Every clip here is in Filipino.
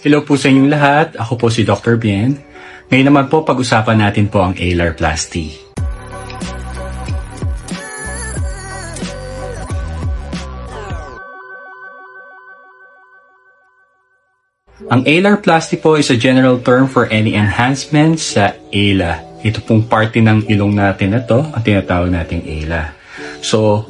Hello po sa inyong lahat. Ako po si Dr. Bien. Ngayon naman po pag-usapan natin po ang alarplasty. Ang alarplasty po is a general term for any enhancements sa ala. Ito pong parte ng ilong natin na to, ang tinatawag nating ala. So,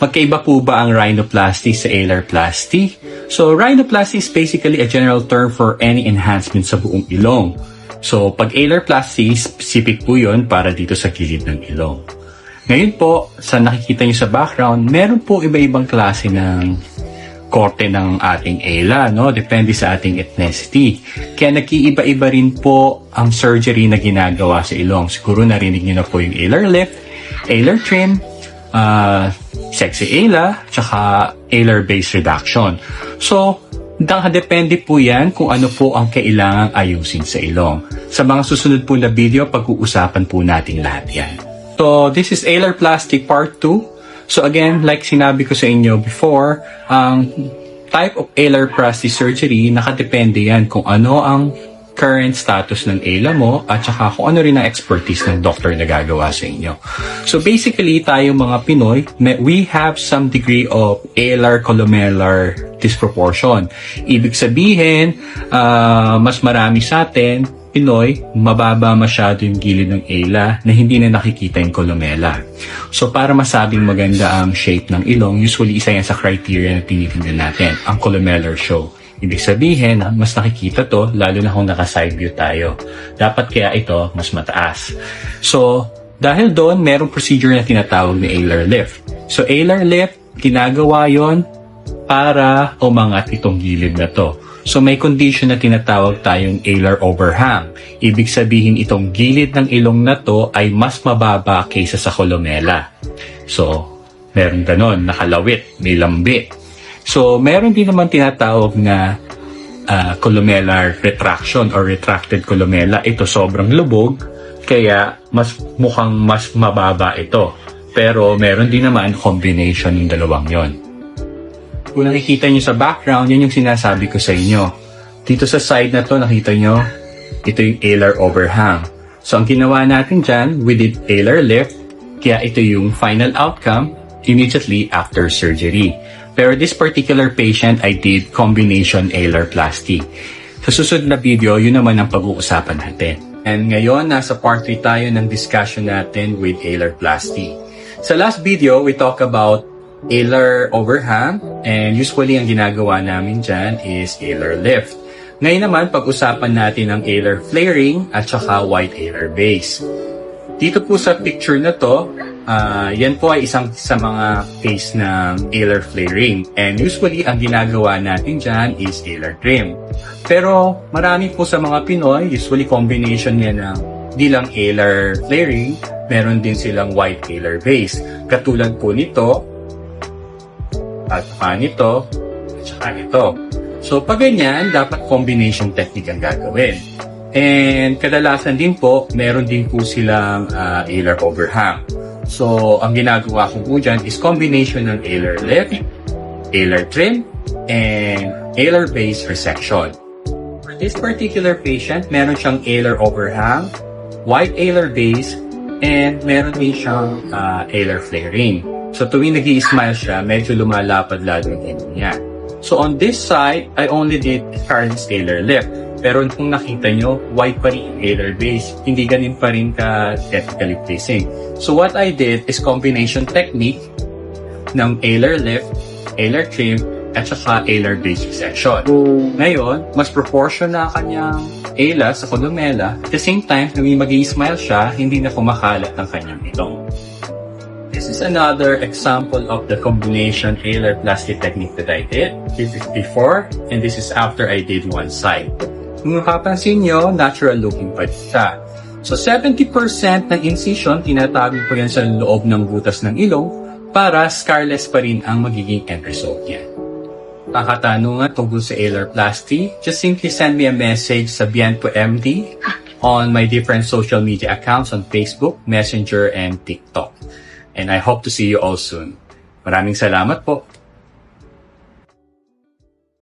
magkaiba po ba ang rhinoplasty sa alarplasty? So, rhinoplasty is basically a general term for any enhancement sa buong ilong. So, pag alarplasty, specific po yun para dito sa gilid ng ilong. Ngayon po, sa nakikita nyo sa background, meron po iba-ibang klase ng korte ng ating ala, no? Depende sa ating ethnicity. Kaya nagkiiba-iba rin po ang surgery na ginagawa sa ilong. Siguro narinig niyo na po yung alar lift, alar trim, uh, sexy ala, tsaka alar base reduction. So, depende po yan kung ano po ang kailangang ayusin sa ilong. Sa mga susunod po na video, pag-uusapan po natin lahat yan. So, this is alar plastic part 2. So again, like sinabi ko sa inyo before, ang type of alar plasty surgery, nakadepende yan kung ano ang current status ng ALA mo at saka kung ano rin ang expertise ng doctor na gagawa sa inyo. So basically, tayo mga Pinoy, may- we have some degree of alar columellar disproportion. Ibig sabihin, ah, mas marami sa atin, Pinoy, mababa masyado yung gilid ng ALA na hindi na nakikita yung columella. So para masabing maganda ang shape ng ilong, usually isa yan sa criteria na tinitingnan natin, ang columellar show. Ibig sabihin, mas nakikita to, lalo na kung naka-side view tayo. Dapat kaya ito mas mataas. So, dahil doon, merong procedure na tinatawag na alar lift. So, alar lift, ginagawa yon para umangat itong gilid na to. So may condition na tinatawag tayong alar overhang. Ibig sabihin itong gilid ng ilong na to ay mas mababa kaysa sa columella. So, meron ganon, nakalawit, may lambi. So, meron din naman tinatawag na ah, columellar retraction or retracted columella. Ito sobrang lubog, kaya mas mukhang mas mababa ito. Pero meron din naman combination ng dalawang yon. Kung nakikita nyo sa background, yan yung sinasabi ko sa inyo. Dito sa side na to, nakita nyo, ito yung alar overhang. So, ang ginawa natin dyan, we did alar lift, kaya ito yung final outcome immediately after surgery. Pero this particular patient, I did combination alar plasty. Sa susunod na video, yun naman ang pag-uusapan natin. And ngayon, nasa part 3 tayo ng discussion natin with alar plasty. Sa last video, we talk about alar overhang and usually ang ginagawa namin dyan is alar lift. Ngayon naman, pag-usapan natin ang alar flaring at saka white alar base. Dito po sa picture na to, ah, yan po ay isang sa mga case ng alar flaring. And usually, ang ginagawa natin dyan is alar trim. Pero marami po sa mga Pinoy, usually combination yan ng di lang alar flaring, meron din silang white alar base. Katulad po nito, at saka nito, at saka ito. So, pag ganyan, dapat combination technique ang gagawin. And kadalasan din po, meron din po silang uh, alar overhang. So, ang ginagawa ko po dyan is combination ng alar lift, alar trim, and alar base resection. For this particular patient, meron siyang alar overhang, white alar base, and meron din siyang uh, alar flaring. So tuwing nag smile siya, medyo lumalapad lalo yung ilong niya. So on this side, I only did current scalar lift. Pero kung nakita nyo, white pa rin base. Hindi ganin pa rin ka technically placing. So what I did is combination technique ng alar lift, alar trim, at saka alar base section. Ngayon, mas proportion na kanyang ala sa columella. At the same time, nung mag smile siya, hindi na kumakalat ang kanyang ilong. This is another example of the combination alar plastic technique that I did. This is before, and this is after I did one side. Kung mapapansin nyo, natural looking pa siya. So 70% ng incision, tinatago po yan sa loob ng butas ng ilong para scarless pa rin ang magiging end result niya. Kakatanungan tungkol sa alar plasty, just simply send me a message sa Bianpo MD on my different social media accounts on Facebook, Messenger, and TikTok. And I hope to see you all soon. Maraming salamat po.